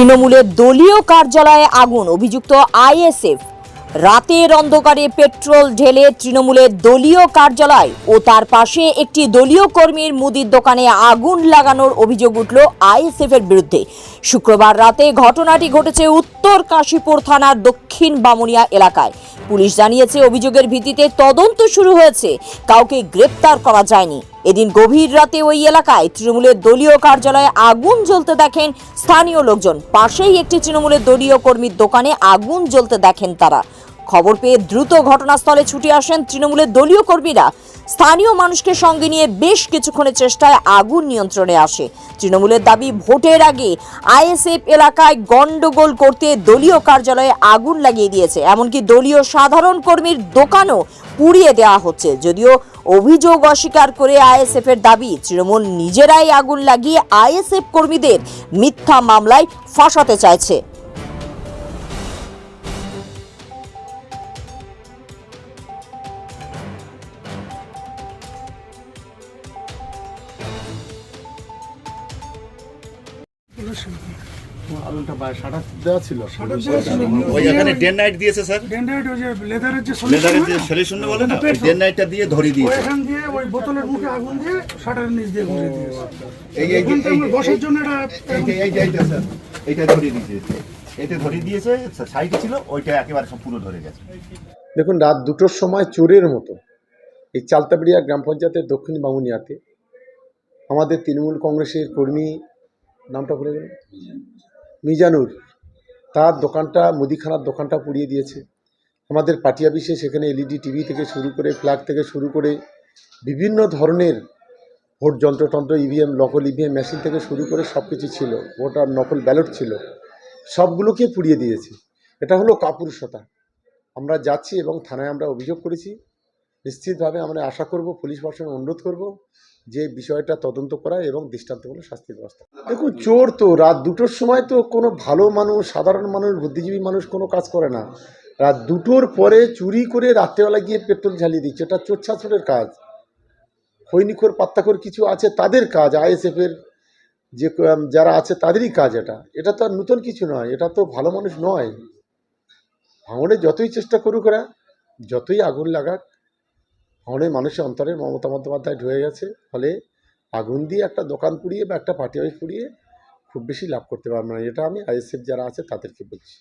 তৃণমূলের দলীয় কার্যালয়ে আগুন, অভিযুক্ত আইএসএফ। রাতের অন্ধকারে পেট্রোল ঢেলে তৃণমূলের দলীয় কার্যালয় ও তার পাশে একটি দলীয় কর্মীর মুদির দোকানে আগুন লাগানোর অভিযোগ উঠল আইএসএফ এর বিরুদ্ধে। শুক্রবার রাতে ঘটনাটি ঘটেছে উত্তর কাশীপুর থানার দক্ষিণ বামুনিয়া এলাকায়। পুলিশ জানিয়েছে, অভিযোগের ভিত্তিতে তদন্ত শুরু হয়েছে। কাউকে গ্রেপ্তার করা যায়নি। এদিন গভীর রাতে ওই এলাকায় তৃণমূলের দলীয় কার্যালয়ে আগুন জ্বলতে দেখেন স্থানীয় লোকজন। পাশেই একটি তৃণমূলের দলীয় কর্মীর দোকানে আগুন জ্বলতে দেখেন তারা। খবর পেয়ে দ্রুত ঘটনাস্থলে ছুটে আসেন তৃণমূলের দলীয় কর্মীরা। স্থানীয় মানুষকে সঙ্গে নিয়ে বেশ কিছুক্ষণের চেষ্টায় আগুন নিয়ন্ত্রণে আসে। তৃণমূলের দাবি, ভোটের আগে আইএসএফ এলাকায় গন্ডগোল করতে দলীয় কার্যালয়ে আগুন লাগিয়ে দিয়েছে। এমনকি দলীয় সাধারণ কর্মীর দোকানও পুড়িয়ে দেওয়া হচ্ছে। যদিও অভিযোগ অস্বীকার করে আইএসএফ এর দাবি, তৃণমূল নিজেরাই আগুন লাগিয়ে আইএসএফ কর্মীদের মিথ্যা মামলায় ফাঁসাতে চাইছে। আলুটা বা সাটা দেওয়া ছিল। ওই এখানে ডে নাইট দিয়েছে স্যার? ডেন্ডাইট ওই যে লেদারের যে লেদারের যে সলিউশন বলে না? পেট্রোল। ডে নাইটটা দিয়ে ধরিয়ে দিয়েছে। এখান দিয়ে ওই বোতলের মুখে আগুন দিয়ে শাটারের নিচ দিয়ে ঘুরিয়ে দিয়েছে। এই এই ওখান থেকে আমার বসার জন্য এটা এই এই স্যার। এইটা ধরিয়ে দিয়েছে। এতে দিয়েছে সাইডে ছিল ওইটা একেবারে সব পুরো ধরে গেছে। দেখুন রাত দুটোর সময় চোরের মতো এই চালতাবিড়িয়া গ্রাম পঞ্চায়েতের দক্ষিণ বামুনিয়াতে আমাদের তৃণমূল কংগ্রেসের কর্মী নামটা ভুলে গেল মিজানুর। তার দোকানটা, মুদিখানার দোকানটা পুড়িয়ে দিয়েছে। আমাদের পার্টি অফিসে সেখানে এলইডি, টিভি থেকে শুরু করে, ফ্ল্যাগ থেকে শুরু করে বিভিন্ন ধরনের ভোট যন্ত্রতন্ত্র, ইভিএম, নকল ইভিএম, মেশিন থেকে শুরু করে সব কিছু ছিল ভোটার নকল ব্যালট ছিল। সবগুলোকে পুড়িয়ে দিয়েছে। এটা হলো কাপুরুষতা। আমরা যাচ্ছি এবং থানায় আমরা অভিযোগ করেছি। নিশ্চিতভাবে আমরা আশা করব, পুলিশ প্রশাসন অনুরোধ করব যে বিষয়টা তদন্ত করা এবং দৃষ্টান্তমূলক শাস্তির ব্যবস্থা দেখুন, চোর তো রাত দুটোর সময় তো কোনো ভালো মানুষ, সাধারণ মানুষ, বুদ্ধিজীবী মানুষ কোনো কাজ করে না। রাত দুটোর পরে চুরি করে রাত্রেবেলা গিয়ে পেট্রোল ঝালিয়ে দিচ্ছে। এটা চোর ছাত্রের কাজ। খৈনিখোর পাত্তাখোর কিছু আছে, তাদের কাজ আইএসএফের যে যারা আছে তাদেরই কাজ এটা। এটা তো আর নতুন কিছু নয়, এটা তো ভালো মানুষ নয়। ভাঙনের যতই চেষ্টা করুক যতই আগুন লাগাক ভাঙনের মানুষের অন্তরে মমতা বন্দ্যোপাধ্যায় ঢুয়ে গেছে, ফলে আগুন দিয়ে একটা দোকান পুড়িয়ে বা একটা পার্টি অফিস পুড়িয়ে খুব বেশি লাভ করতে পারবে না। এটা আমি আইএসএফ যারা আছে তাদেরকে বলছি।